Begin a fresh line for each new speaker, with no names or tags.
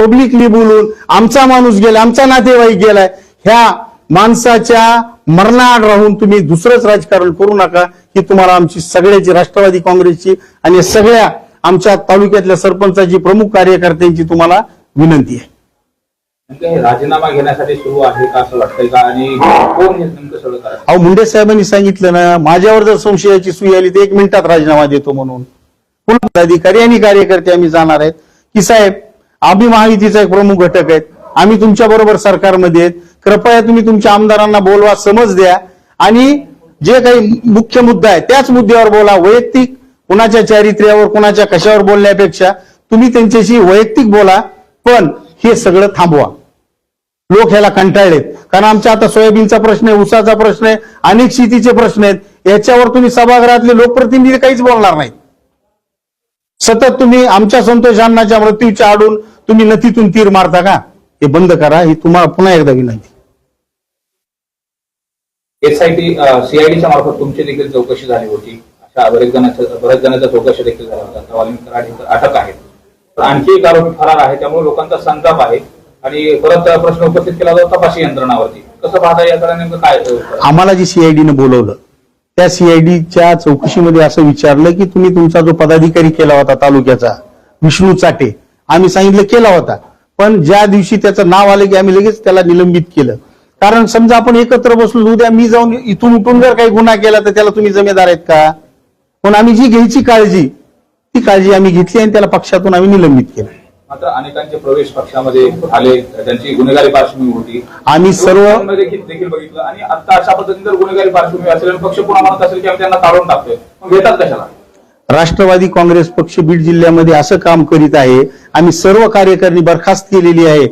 Publicly बोलून आमचा माणूस गेला आमचा नातेवाईक गेलाय ह्या माणसाच्या मरणाआड राहून तुम्ही दुसरंच राजकारण करू नका. ही तुम्हाला आमची सगळ्याची राष्ट्रवादी काँग्रेसची आणि सगळ्या आमच्या तालुक्यातल्या सरपंचाची प्रमुख कार्यकर्त्यांची तुम्हाला विनंती आहे.
हे राजीनामा घेण्यासाठी सुरू आहे का असं वाटतंय का? आणि कोण
अहो मुंडे साहेबांनी सांगितलं ना माझ्यावर जर संशयाची सुई आली तर एक मिनिटात राजीनामा देतो म्हणून. अधिकारी आणि कार्यकर्ते आम्ही जाणार आहेत. की साहेब आम्ही महायुतीचा एक प्रमुख घटक आहेत. आम्ही तुमच्या बरोबर सरकारमध्ये आहेत. कृपया तुम्ही तुमच्या आमदारांना बोलवा समज द्या. आणि जे काही मुख्य मुद्दा आहे त्याच मुद्द्यावर बोला. वैयक्तिक कुणाच्या चारित्र्यावर कुणाच्या कशावर बोलण्यापेक्षा तुम्ही त्यांच्याशी वैयक्तिक बोला पण हे सगळं थांबवा. लोक ह्याला कंटाळलेत कारण आमच्या आता सोयाबीनचा प्रश्न आहे उसाचा प्रश्न आहे अनेक शेतीचे प्रश्न आहेत. याच्यावर तुम्ही सभागृहातले लोकप्रतिनिधी काहीच बोलणार नाहीत. सतत तुम्ही आमच्या संतोष अण्णाच्या मृत्यूच्या आडून तुम्ही नथीतून तीर मारता का? हे बंद करा ही तुम्हाला पुन्हा एकदा विनंती.
एसआयटी सीआयडीच्या मार्फत तुमची देखील चौकशी झाली होती. अशा बरेच जणांच्या बऱ्याच जणांच्या चौकशी देखील झाल्या होत्या. हे अटक आहेत तर आणखी एक आरोपी फरार आहे त्यामुळे लोकांचा संताप आहे. आणि परत प्रश्न उपस्थित केला जातो तपासी यंत्रणावरती. कसं पाहता याकडे नेमकं काय
आम्हाला जी सीआयडीनं बोलवलं त्या सीआयडीच्या चौकशीमध्ये असं विचारलं की तुम्ही तुमचा जो पदाधिकारी केला होता तालुक्याचा विष्णू चाटे आम्ही सांगितलं केला होता. पण ज्या दिवशी त्याचं नाव आलं की आम्ही लगेच त्याला निलंबित केलं. कारण समजा आपण एकत्र बसलो उद्या मी जाऊन इथून उठून जर काही गुन्हा केला तर त्याला तुम्ही जमेदार आहेत का? पण आम्ही जी घ्यायची काळजी ती काळजी आम्ही घेतली आणि त्याला पक्षातून आम्ही निलंबित केलं.
मात्र अनेकांचे प्रवेश पक्षामध्ये आले त्यांची गुन्हेगारी पार्श्वभूमी होती.
आम्ही सर्व
देखील बघितलं. आणि आता अशा पद्धतीने जर गुन्हेगारी पार्श्वभूमी असेल पक्ष पुन्हा म्हणत असेल की आम्ही त्यांना काढून टाकतोय घेतात कशाला?
राष्ट्रवादी काँग्रेस पक्ष बीड जिल्ह्यामध्ये असं काम करीत आहे. आम्ही सर्व कार्यकारिणी बरखास्त केलेली आहे.